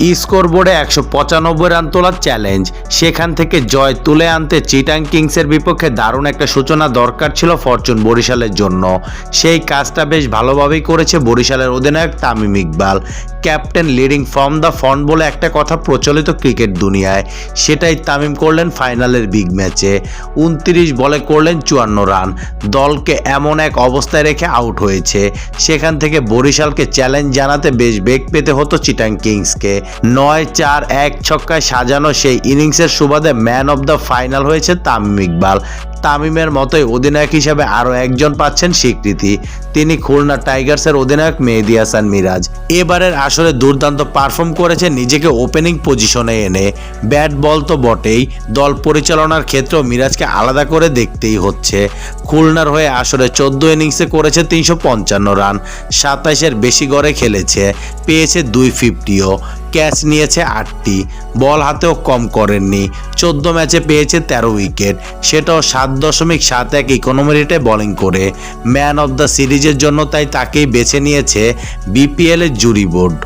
Score বোর্ডে একশো পঁচানব্বই রান তোলার চ্যালেঞ্জ। সেখান থেকে জয় তুলে আনতে চিটাং কিংসের বিপক্ষে দারুণ একটা সূচনা দরকার ছিল ফরচুন বরিশালের জন্য। সেই কাজটা বেশ ভালোভাবেই করেছে বরিশালের অধিনায়ক Tamim Iqbal. Captain leading from the front বলে একটা কথা প্রচলিত ক্রিকেট দুনিয়ায়। সেটাই তামিম করলেন ফাইনালের বিগ ম্যাচে। উনত্রিশ বলে করলেন চুয়ান্ন রান। দলকে এমন এক অবস্থায় রেখে আউট হয়েছে। সেখান থেকে বরিশালকে চ্যালেঞ্জ জানাতে বেশ বেগ পেতে হতো চিটাং কিংসকে। নয় চার এক ছক্কায় সাজানো সেই ইনিংসের সুবাদে ম্যান অব দ্য ফাইনাল হয়েছে তামিম ইকবাল। তামিমের মতোই অধিনায়ক হিসেবে আরও একজন পাচ্ছেন স্বীকৃতি। তিনি খুলনা টাইগার্সের অধিনায়ক মেহেদি হাসান মিরাজ। এবারের আসলে দুর্দান্ত পারফর্ম করেছে নিজেকে ওপেনিং পজিশনে এনে। ব্যাট বল তো বটেই, দল পরিচালনার ক্ষেত্রেও মিরাজকে আলাদা করে দেখতেই হচ্ছে। খুলনার হয়ে আসলে চোদ্দ ইনিংসে করেছে তিনশো পঞ্চান্ন রান সাতাইশের বেশি গড়ে খেলেছে, পেয়েছে দুই ফিফটিও, ক্যাচ নিয়েছে আটটি, বল হাতেও কম করেননি, চোদ্দ ম্যাচে পেয়েছে তেরো উইকেট, সেটাও সাত দশমিক সাত এক ইকোনমি রেটে বোলিং করে। ম্যান অব দ্য সিরিজের জন্য তাই তাকেই বেছে নিয়েছে বিপিএলের জুরি বোর্ড।